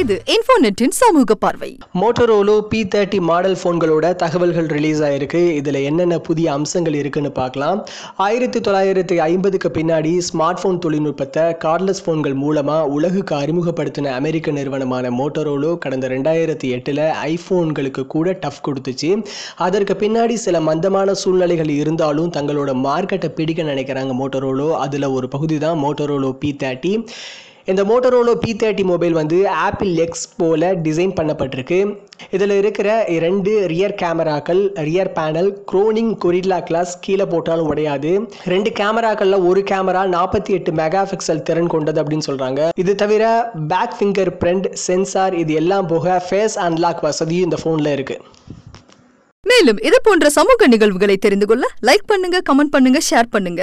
இது இன்ஃபோநெட்டின் சமூக பார்வை. மோட்டோரோலோ பி தேர்ட்டி மாடல் ஃபோன்களோட தகவல்கள் ரிலீஸ் ஆயிருக்கு. இதில் என்னென்ன புதிய அம்சங்கள் இருக்குன்னு பார்க்கலாம். ஆயிரத்தி தொள்ளாயிரத்தி ஐம்பதுக்கு பின்னாடி ஸ்மார்ட் ஃபோன் தொழில்நுட்பத்தை கார்ட்லெஸ் ஃபோன்கள் மூலமாக உலகுக்கு அறிமுகப்படுத்தின அமெரிக்க நிறுவனமான மோட்டோரோலோ கடந்த ரெண்டாயிரத்தி எட்டில் ஐஃபோன்களுக்கு கூட டஃப் கொடுத்துச்சு. அதற்கு பின்னாடி சில மந்தமான சூழ்நிலைகள் இருந்தாலும் தங்களோட மார்க்கெட்டை பிடிக்க நினைக்கிறாங்க மோட்டோரோலோ. அதில் ஒரு பகுதி தான் மோட்டோரோலோ பி தேர்ட்டி இந்த மோட்டோரோலோ பி தேர்ட்டி மொபைல் வந்து ஆப்பிள் எக்ஸ் போல டிசைன் பண்ணப்பட்டிருக்கு. இதில் இருக்கிற ரெண்டு ரியர் கேமராக்கள் rear panel Corning Gorilla glass கீழே போட்டாலும் உடையாது. ரெண்டு கேமராக்களில் ஒரு கேமரா நாற்பத்தி எட்டு மெகா பிக்சல் திறன் கொண்டது அப்படின்னு சொல்கிறாங்க இது தவிர பேக் ஃபிங்கர் பிரிண்ட் சென்சார் இது எல்லாம் போக ஃபேஸ் அன்லாக் வசதியும் இந்த ஃபோனில் இருக்குது மேலும் இது போன்ற சமூக நிகழ்வுகளை தெரிந்து கொள்ள லைக் பண்ணுங்க கமெண்ட் பண்ணுங்க ஷேர் பண்ணுங்க.